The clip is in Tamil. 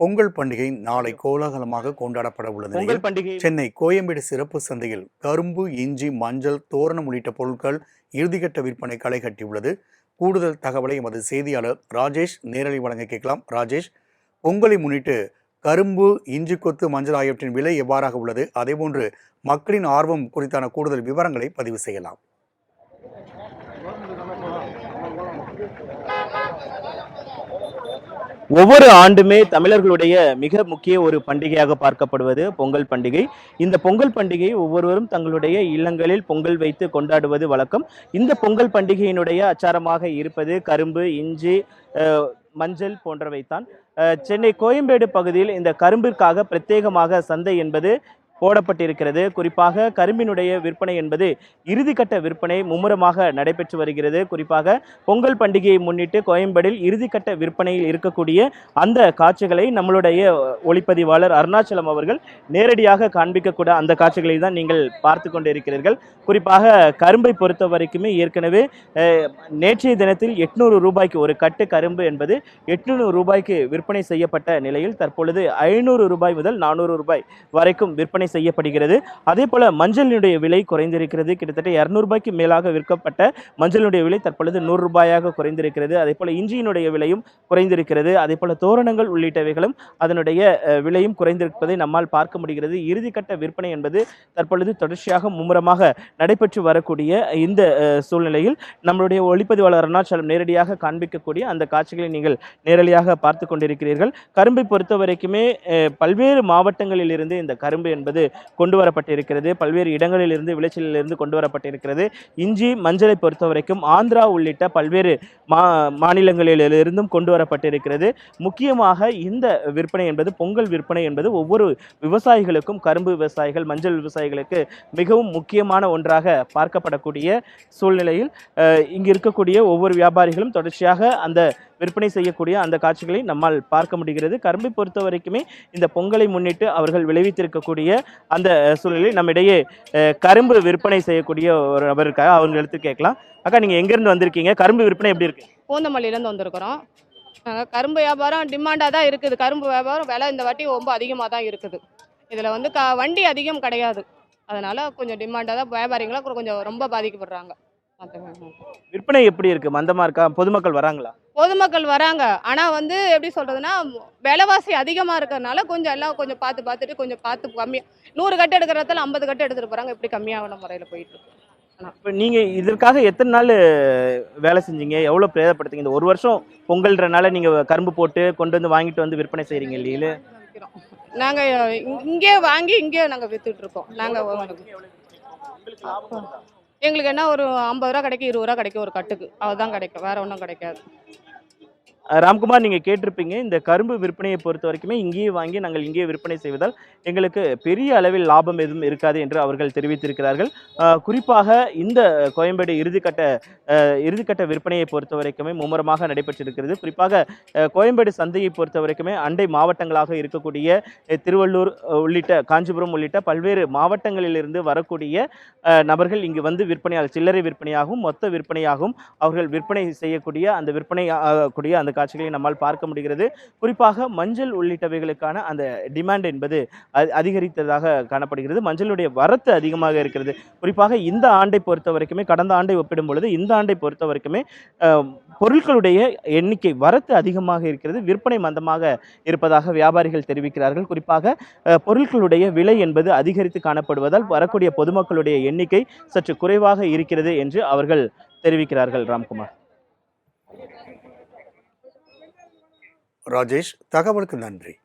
பொங்கல் பண்டிகை நாளை கோலாகலமாக கொண்டாடப்பட உள்ளது பொங்கல் பண்டிகை. சென்னை கோயம்பேடு சிறப்பு சந்தையில் கரும்பு இஞ்சி மஞ்சள் தோரணம் உள்ளிட்ட பொருட்கள் இறுதிக்கட்ட விற்பனை களை கட்டியுள்ளது. கூடுதல் தகவலை எமது செய்தியாளர் ராஜேஷ் நேரலை வழங்க கேட்கலாம். ராஜேஷ் பொங்கலை முன்னிட்டு கரும்பு இஞ்சி கொத்து மஞ்சள் ஆகியவற்றின் விலை எவ்வாறாக உள்ளது? அதேபோன்று மக்களின் ஆர்வம் குறித்தான கூடுதல் விவரங்களை பதிவு செய்யலாம். ஒவ்வொரு ஆண்டுமே தமிழர்களுடைய மிக முக்கிய ஒரு பண்டிகையாக பார்க்கப்படுவது பொங்கல் பண்டிகை. இந்த பொங்கல் பண்டிகை ஒவ்வொருவரும் தங்களுடைய இல்லங்களில் பொங்கல் வைத்து கொண்டாடுவது வழக்கம். இந்த பொங்கல் பண்டிகையினுடைய அச்சாரமாக இருப்பது கரும்பு இஞ்சி மஞ்சள் போன்றவைத்தான். சென்னை கோயம்பேடு பகுதியில் இந்த கரும்பிற்காக பிரத்யேகமாக சந்தை என்பது போடப்பட்டிருக்கிறது. குறிப்பாக கரும்பினுடைய விற்பனை என்பது இறுதிக்கட்ட விற்பனை மும்முரமாக நடைபெற்று வருகிறது. குறிப்பாக பொங்கல் பண்டிகையை முன்னிட்டு கோயம்பேடில் இறுதிக்கட்ட விற்பனையில் இருக்கக்கூடிய அந்த காட்சிகளை நம்மளுடைய ஒளிப்பதிவாளர் அருணாச்சலம் அவர்கள் நேரடியாக காண்பிக்கக்கூட அந்த காட்சிகளை தான் நீங்கள் பார்த்து கொண்டிருக்கிறீர்கள். குறிப்பாக கரும்பை பொறுத்த வரைக்குமே ஏற்கனவே நேற்றைய தினத்தில் எட்நூறு ரூபாய்க்கு ஒரு கட்டு கரும்பு என்பது எட்நூறு ரூபாய்க்கு விற்பனை செய்யப்பட்ட நிலையில் தற்பொழுது ஐநூறு ரூபாய் முதல் நானூறு ரூபாய் வரைக்கும் விற்பனை செய்யப்படுகிறது. அதே போல மஞ்சளினுடைய விலை குறைந்திருக்கிறது. கிட்டத்தட்ட இரநூறுபாய்க்கு மேலாக விற்கப்பட்ட மஞ்சளினுடைய விலை தற்பொழுது நூறு ரூபாயாக குறைந்திருக்கிறது. அதே போல இஞ்சியினுடைய விலையும் குறைந்திருக்கிறது. அதே போல தோரணங்கள் உள்ளிட்டவைகளும் அதனுடைய விலையும் குறைந்திருப்பதை நம்மால் பார்க்க முடிகிறது. இறுதிக்கட்ட விற்பனை என்பது தற்பொழுது தொடர்ச்சியாக மும்முரமாக நடைபெற்று வரக்கூடிய இந்த சூழ்நிலையில் நம்மளுடைய ஒளிப்பதிவாளர் அருணாச்சலம் நேரடியாக காண்பிக்கக்கூடிய அந்த காட்சிகளை நீங்கள் நேரடியாக பார்த்து கொண்டிருக்கிறீர்கள். கரும்பை பொறுத்த வரைக்குமே பல்வேறு மாவட்டங்களில் இருந்து இந்த கரும்பு என்பது கொண்டு வரப்பட்டிருக்கிறது பல்வேறு இடங்களிலிருந்து விளைச்சலிலிருந்து விளைச்சலில் இருந்து கொண்டு வரப்பட்டிருக்கிறது இஞ்சி மஞ்சளை பொறுத்த வரைக்கும் ஆந்திரா உள்ளிட்ட பல்வேறு மா மாநிலங்களிலிருந்தும் கொண்டு வரப்பட்டிருக்கிறது முக்கியமாக இந்த விற்பனை என்பது பொங்கல் விற்பனை என்பது ஒவ்வொரு விவசாயிகளுக்கும் கரும்பு விவசாயிகள் மஞ்சள் விவசாயிகளுக்கு மிகவும் முக்கியமான ஒன்றாக பார்க்கப்படக்கூடிய சூழ்நிலையில் இங்கு இருக்கக்கூடிய ஒவ்வொரு வியாபாரிகளும் தொடர்ச்சியாக அந்த விற்பனை செய்யக்கூடிய அந்த காட்சிகளை நம்மால் பார்க்க முடிகிறது. கரும்பை பொறுத்த வரைக்குமே இந்த பொங்கலை முன்னிட்டு அவர்கள் விளைவித்திருக்கக்கூடிய அந்த சூழ்நிலையில் நம்மிடையே கரும்பு விற்பனை செய்யக்கூடிய ஒரு நபர் இருக்காங்க அவங்க எடுத்து கேட்கலாம். அக்கா நீங்க எங்கிருந்து வந்திருக்கீங்க? கரும்பு விற்பனை எப்படி இருக்கு? பூந்தமல்லியிலேருந்து வந்திருக்கிறோம். நாங்கள் கரும்பு வியாபாரம் டிமாண்டாக தான் இருக்குது. கரும்பு வியாபாரம் விலை இந்த வாட்டி ரொம்ப அதிகமாக தான் இருக்குது. இதில் வந்து க வண்டி அதிகம் கிடையாது. அதனால் கொஞ்சம் டிமாண்டாக தான் வியாபாரிங்களாம் கொஞ்சம் ரொம்ப பாதிக்கப்படுறாங்க. விற்பனை எப்படி இருக்கு? மந்தமா இருக்கா? பொதுமக்கள் வராங்களா? பொதுமக்கள் வராங்க. ஆனால் வந்து எப்படி சொல்கிறதுனா விலைவாசி அதிகமாக இருக்கிறதுனால கொஞ்சம் எல்லாம் கொஞ்சம் பார்த்து பார்த்துட்டு கொஞ்சம் பார்த்து கம்மியாக நூறு கட்டு எடுக்கிற இடத்துல ஐம்பது கட்டு எடுத்துகிட்டு போகிறாங்க இப்படி கம்மியான முறையில் போயிட்டு இருக்கு. இப்போ நீங்க இதற்காக எத்தனை நாள் வேலை செஞ்சீங்க? எவ்வளவு பிரேதப்படுத்தீங்க இந்த ஒரு வருஷம் பொங்கல்ன்றனால நீங்க கரும்பு போட்டு கொண்டு வந்து வாங்கிட்டு வந்து விற்பனை செய்றீங்க இல்லையில நாங்கள் இங்கே வாங்கி இங்கே நாங்கள் வித்துட்டு இருக்கோம். நாங்கள் எங்களுக்கு என்ன ஒரு ஐம்பது ரூபா கிடைக்கும் இருபது ரூபா கிடைக்கும் ஒரு கட்டுக்கு. அதுதான் கிடைக்கும் வேற ஒன்றும் கிடைக்காது. ராம்குமார் நீங்கள் கேட்டிருப்பீங்க. இந்த கரும்பு விற்பனையை பொறுத்த வரைக்குமே இங்கேயே வாங்கி நாங்கள் இங்கேயே விற்பனை செய்வதால் எங்களுக்கு பெரிய அளவில் லாபம் எதுவும் இருக்காது என்று அவர்கள் தெரிவித்திருக்கிறார்கள். குறிப்பாக இந்த கோயம்பேடு இறுதிக்கட்ட இறுதிக்கட்ட விற்பனையை பொறுத்த வரைக்குமே மும்முரமாக நடைபெற்றிருக்கிறது. குறிப்பாக கோயம்பேடு சந்தையை பொறுத்த வரைக்குமே அண்டை மாவட்டங்களாக இருக்கக்கூடிய திருவள்ளூர் உள்ளிட்ட காஞ்சிபுரம் உள்ளிட்ட பல்வேறு மாவட்டங்களிலிருந்து வரக்கூடிய நபர்கள் இங்கு வந்து விற்பனையாளர் சில்லறை விற்பனையாகவும் மொத்த விற்பனையாகவும் அவர்கள் விற்பனை செய்யக்கூடிய அந்த விற்பனை ஆகக்கூடிய அந்த காட்சிகளை நம்மால் பார்க்க முடிகிறது. குறிப்பாக மஞ்சள் உள்ளிட்டவைகளுக்கான அந்த டிமாண்ட் என்பது அதிகரித்ததாக காணப்படுகிறது. மஞ்சளுடைய வரத்து அதிகமாக இருக்கிறது. குறிப்பாக இந்த ஆண்டை பொறுத்த வரைக்குமே கடந்த ஆண்டை ஒப்பிடும் பொழுது இந்த ஆண்டை பொறுத்த வரைக்குமே பொருட்களுடைய எண்ணிக்கை வரத்து அதிகமாக இருக்கிறது. விற்பனை மந்தமாக இருப்பதாக வியாபாரிகள் தெரிவிக்கிறார்கள். குறிப்பாக பொருட்களுடைய விலை என்பது அதிகரித்து காணப்படுவதால் வரக்கூடிய பொதுமக்களுடைய எண்ணிக்கை சற்று குறைவாக இருக்கிறது என்று அவர்கள் தெரிவிக்கிறார்கள். ராம்குமார். ராஜேஷ் தகவலுக்கு நன்றி.